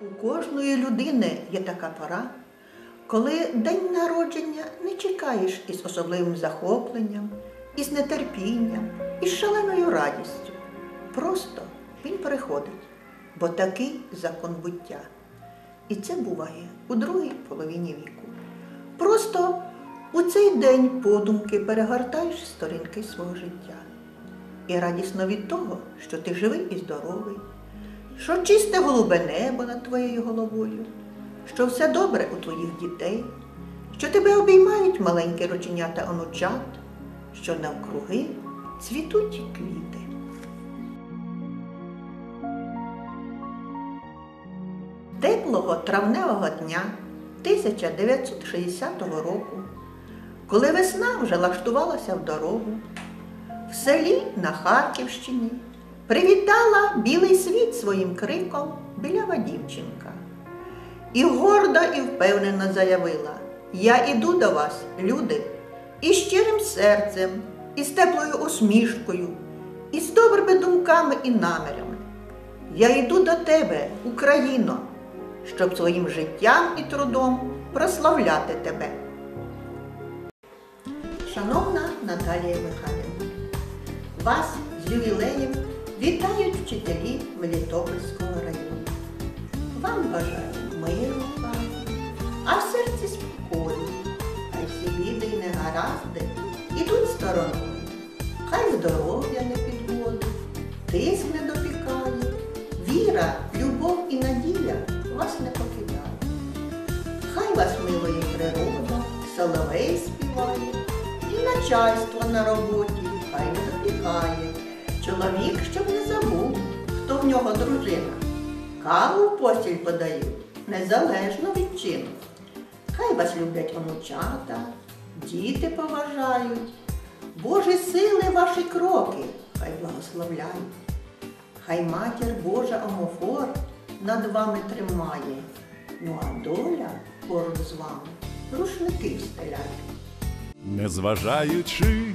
У кожної людини є така пора, коли день народження не чекаєш із особливим захопленням, із нетерпінням, із шаленою радістю. Просто він приходить, бо такий закон буття. І це буває у другій половині віку. Просто у цей день подумки перегортаєш сторінки свого життя. І радісно від того, що ти живий і здоровий, що чисте голубе небо над твоєю головою, що все добре у твоїх дітей, що тебе обіймають маленькі рученята онучат, що навкруги цвітуть квіти. Теплого травневого дня 1960 року, коли весна вже лаштувалася в дорогу, в селі на Харківщині привітала білий світ своїм криком білява дівчинка. І гордо і впевнено заявила: Я іду до вас, люди, із щирим серцем, із теплою усмішкою, із добрими думками і намірами. Я йду до тебе, Україно, щоб своїм життям і трудом прославляти тебе. Шановна Наталія Михайлівна, вас з ювілеєм вітають вчителі Мелітопольського району. Вам бажаю миру хаті, а в серці спокою. Хай всі біди й негаразди ідуть стороною. Хай здоров'я не підводить, тиск не допікає, віра, любов і надія вас не покидають. Хай вас милує природа, соловей співає, і начальство на роботі хай не допікає. Чоловік, щоб не забув, хто в нього дружина. Каву постіль подають, незалежно від чину. Хай вас люблять онучата, діти поважають, Божі сили ваші кроки хай благословляють. Хай матір Божа омофор над вами тримає, ну а доля поруч з вами рушники встеляє. Незважаючи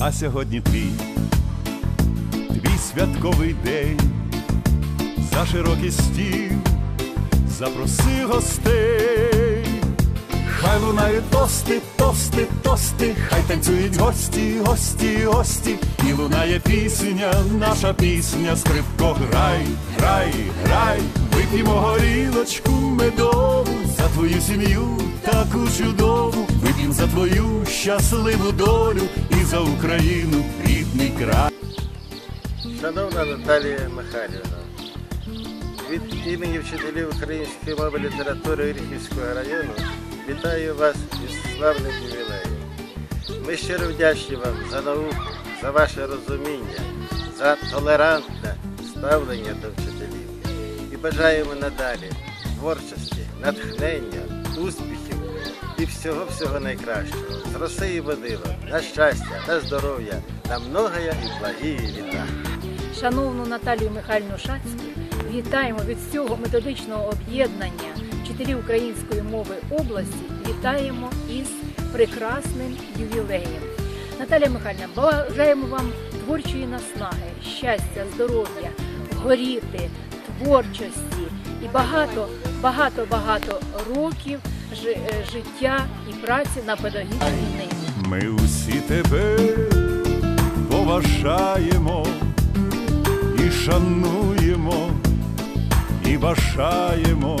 а сьогодні твій, твій святковий день, за широкий стіл запроси гостей, хай лунають тости, тости, тости, хай танцюють гості, гості, гості, і лунає пісня, наша пісня, скрипко, грай, грай, грай, вип'ємо горілочку медову за твою сім'ю таку чудову, вип'ємо за твою щасливу долю і за Україну рідний край. Шановна Наталія Михайлівна, від імені вчителів української мови літератури Оріхівського району вітаю вас із славним ювілеєм. Ми щиро вдячні вам за науку, за ваше розуміння, за толерантне ставлення до вчителів і бажаємо надалі творчості, натхнення, успіхів і всього-всього найкращого. З роси і води вам, на щастя, на здоров'я, на многоя і благії літа. Шановну Наталію Михайлівну Шацьку, вітаємо від всього методичного об'єднання вчителів української мови області. Вітаємо із прекрасним ювілеєм. Наталія Михайлівна, бажаємо вам творчої наснаги, щастя, здоров'я, горіти, творчості і багато, багато, багато років е, життя і праці на педагогічній ниві. Ми усі тебе поважаємо і шануємо, і бажаємо,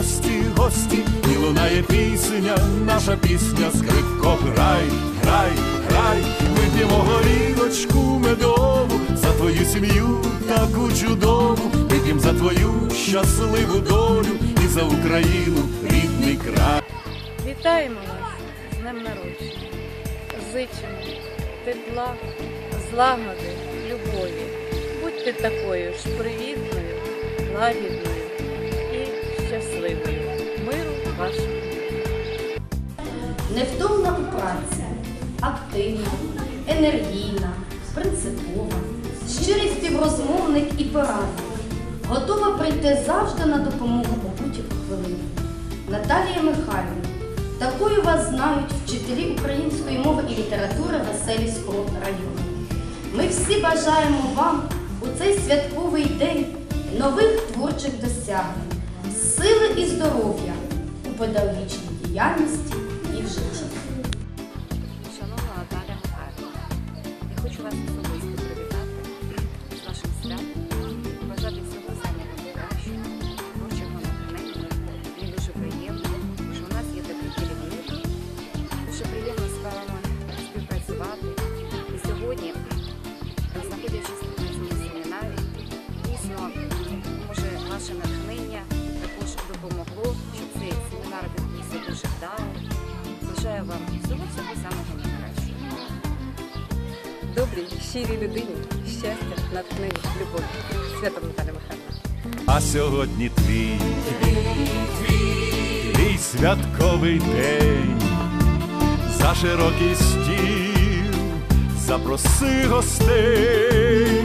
Гості, гості, і лунає пісня, наша пісня, скрипко, грай, грай, грай, вип'ємо горілочку медову, за твою сім'ю таку чудову, вип'єм за твою щасливу долю і за Україну, рідний край. Вітаємо вас з Днем народження. Зичимо тепла, злагоди, любові. Будьте такою ж привітною, лагідною Невтомна у праці, активна, енергійна, принципова, з щирістю в розмовник і поради, готова прийти завжди на допомогу у будь-яку хвилину. Наталія Михайлівна, такою вас знають вчителі української мови і літератури Веселівського району. Ми всі бажаємо вам у цей святковий день нових творчих досягнень, сили і здоров'я у педагогічній діяльності в. Шановна Наталя я хочу вас особисто привітати з вашим святом, побажати всього самого найкращого, творчого дуже приємно, що у нас є такий керівник. Дуже приємно з вами співпрацювати. І сьогодні, знаходячись на семінарі, дійсно, може, ваше натхнення також допомогло, щоб цей семінар відбувся дуже. Бажаю вам всього всього самого найкращого. добрій, щирій людині, щастя, натхнення, любові. Свято Наталя Михайлівна. А сьогодні твій, твій святковий день, за широкий стіл, запроси гостей,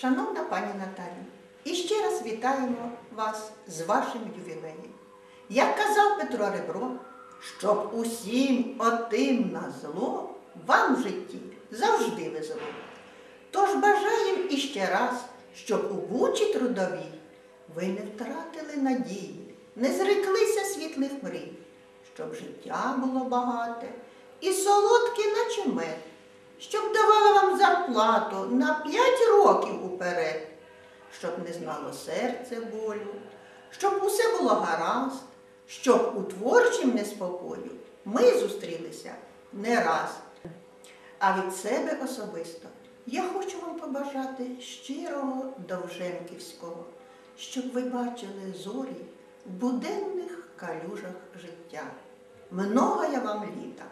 Шановна пані Наталі, і ще раз вітаємо вас з вашим ювілеєм. Як казав Петро Ребро, щоб усім отим на зло вам в житті завжди везло. Тож бажаємо іще раз, щоб у бучі трудовій ви не втратили надії, не зреклися світлих мрій, щоб життя було багате і солодке, наче мед, щоб давала вам зарплату на п'ять років уперед, щоб не знало серце болю, щоб усе було гаразд, щоб у творчім неспокою ми зустрілися не раз. А від себе особисто я хочу вам побажати щирого Довженківського, щоб ви бачили зорі в буденних калюжах життя. Много я вам літа!